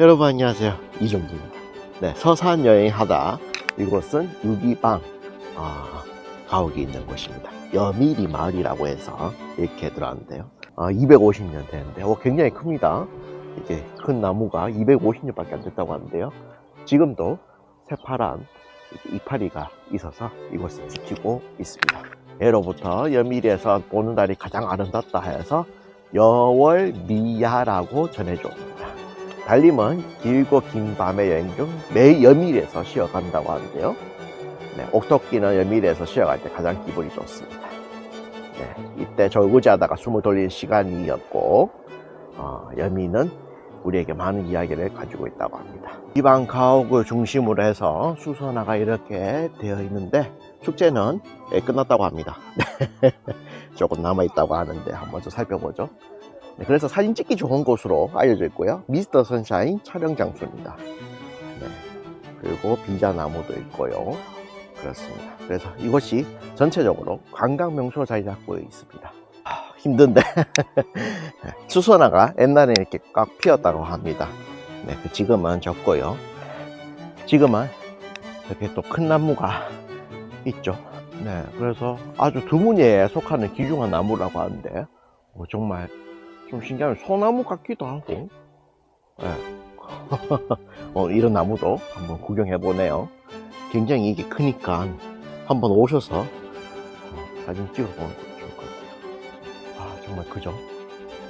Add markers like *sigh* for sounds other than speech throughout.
여러분 안녕하세요. 이종기입니다. 네 서산 여행하다. 이곳은 유기방 아, 가옥이 있는 곳입니다. 여미리 마을이라고 해서 이렇게 들어왔는데요. 아, 250년 되는데 어, 굉장히 큽니다. 이게 큰 나무가 250년밖에 안 됐다고 하는데요. 지금도 새파란 이파리가 있어서 이곳을 지키고 있습니다. 예로부터 여미리에서 보는 달이 가장 아름답다 해서 여월미야라고 전해줍니다 달림은 길고 긴 밤의 여행 중 매일 여미리에서 쉬어간다고 하는데요. 네, 옥토끼는 여미리에서 쉬어갈 때 가장 기분이 좋습니다. 네, 이때 절구지하다가 숨을 돌리는 시간이었고 어, 여미는 우리에게 많은 이야기를 가지고 있다고 합니다. 이방 가옥을 중심으로 해서 수선화가 이렇게 되어 있는데 축제는 예, 끝났다고 합니다. *laughs* 조금 남아 있다고 하는데 한번 좀 살펴보죠. 네, 그래서 사진 찍기 좋은 곳으로 알려져 있고요. 미스터 선샤인 촬영 장소입니다. 네, 그리고 비자나무도 있고요. 그렇습니다. 그래서 이곳이 전체적으로 관광 명소로 자리 잡고 있습니다. 아, 힘든데 *laughs* 네, 수선화가 옛날에 이렇게 꽉 피었다고 합니다. 네, 그 지금은 적고요. 지금은 이렇게 또 큰 나무가 있죠. 네, 그래서 아주 드무니에 속하는 귀중한 나무라고 하는데 어, 정말 좀 신기하면 소나무 같기도 하고. 예. *laughs* 어, 이런 나무도 한번 구경해 보네요. 굉장히 이게 크니까 한번 오셔서 어, 사진 찍어 보는 것도 좋을 것 같아요. 아 정말 크죠?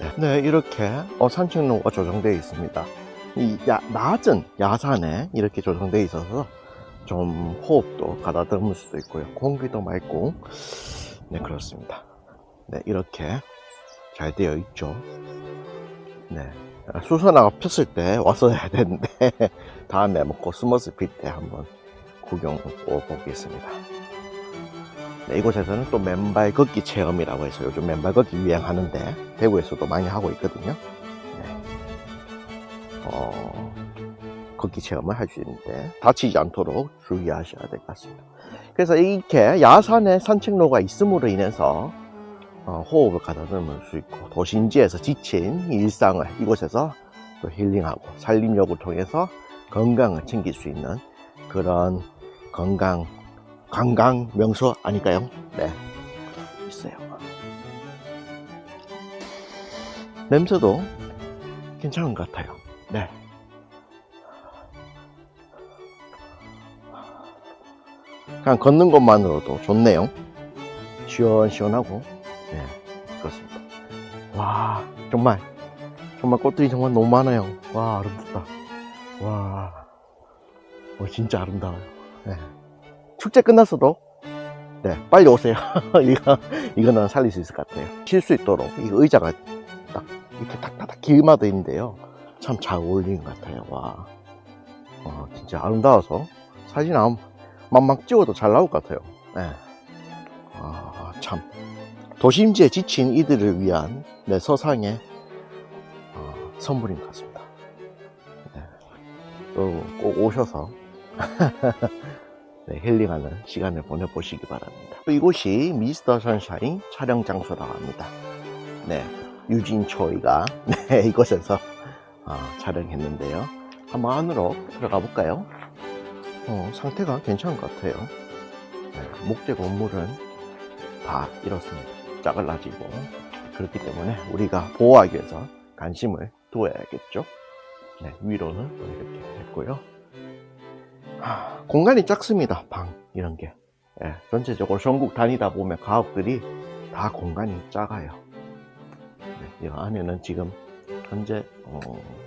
네, 네, 이렇게 어, 산책로가 조정되어 있습니다. 이 야- 낮은 야산에 이렇게 조정되어 있어서 좀 호흡도 가다듬을 수도 있고요. 공기도 맑고. 네 그렇습니다. 네 이렇게 잘 되어 있죠. 네. 수선화가 폈을 때 왔어야 되는데, *laughs* 다음에 뭐 코스모스 필 때 한번 구경 꼭 보겠습니다. 네, 이곳에서는 또 맨발 걷기 체험이라고 해서 요즘 맨발 걷기 유행하는데, 대구에서도 많이 하고 있거든요. 네. 어, 걷기 체험을 할 수 있는데, 다치지 않도록 주의하셔야 될 것 같습니다. 그래서 이렇게 야산에 산책로가 있음으로 인해서 어, 호흡을 가다듬을 수 있고 도심지에서 지친 일상을 이곳에서 또 힐링하고 산림욕을 통해서 건강을 챙길 수 있는 그런 건강 관광 명소 아닐까요? 네 있어요. 냄새도 괜찮은 것 같아요. 네. 그냥 걷는 것만으로도 좋네요. 시원시원하고 네, 그렇습니다. 와, 정말, 정말 꽃들이 정말 너무 많아요. 와, 아름답다. 와, 어, 진짜 아름다워요. 네. 축제 끝났어도, 네, 빨리 오세요. *laughs* 이거, 이거는 살릴 수 있을 것 같아요. 쉴 수 있도록, 이 의자가 딱, 이렇게 탁탁탁 길마다 있는데요. 참 잘 어울리는 것 같아요. 와, 와, 진짜 아름다워서 사진 안, 막막 찍어도 잘 나올 것 같아요. 네. 아, 참. 도심지에 지친 이들을 위한 내 서상의 어, 선물인 것 같습니다. 네. 꼭 오셔서 *laughs* 네, 힐링하는 시간을 보내보시기 바랍니다. 또 이곳이 미스터 선샤인 촬영 장소라고 합니다. 네, 유진 초이가 *laughs* 네, 이곳에서 어, 촬영했는데요. 한번 안으로 들어가 볼까요? 어, 상태가 괜찮은 것 같아요. 네, 목재 건물은 다 이렇습니다. 짜글라지고 그렇기 때문에 우리가 보호하기 위해서 관심을 두어야겠죠. 네, 위로는 이렇게 했고요. 하, 공간이 작습니다. 방 이런 게 예, 전체적으로 전국 다니다 보면 가옥들이 다 공간이 작아요. 네, 이 안에는 지금 현재 어,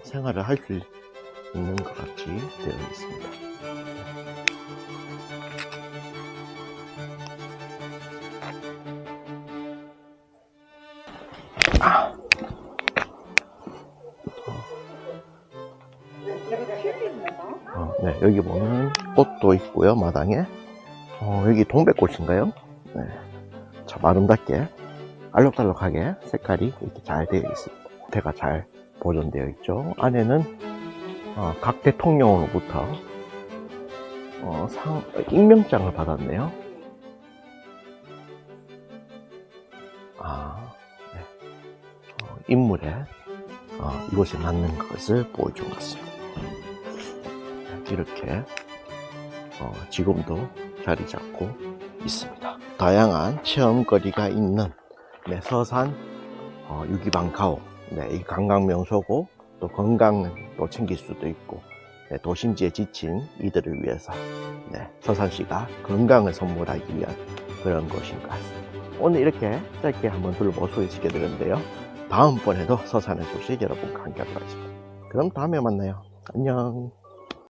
생활을 할 수 있는 것 같이 되어 있습니다. 어, 네, 여기 보면 꽃도 있고요, 마당에. 어, 여기 동백꽃인가요? 네. 참 아름답게, 알록달록하게 색깔이 이렇게 잘 되어 있습니다. 대가 잘 보존되어 있죠. 안에는 어, 각 대통령으로부터 어, 상, 익명장을 받았네요. 아, 인물에 어, 이곳에 맞는 것을 보여준 것 같습니다. 이렇게 어, 지금도 자리 잡고 있습니다. 다양한 체험거리가 있는 네, 서산 어, 유기방가오 네, 이 관광 명소고 또 건강도 챙길 수도 있고 네, 도심지에 지친 이들을 위해서 네, 서산시가 건강을 선물하기 위한 그런 곳인 것 같습니다. 오늘 이렇게 짧게 한번 둘러보 소개시켜 드렸는데요. 다음번에도 서산의 소식 여러분과 함께 하도록 하겠습니다. 그럼 다음에 만나요. 안녕.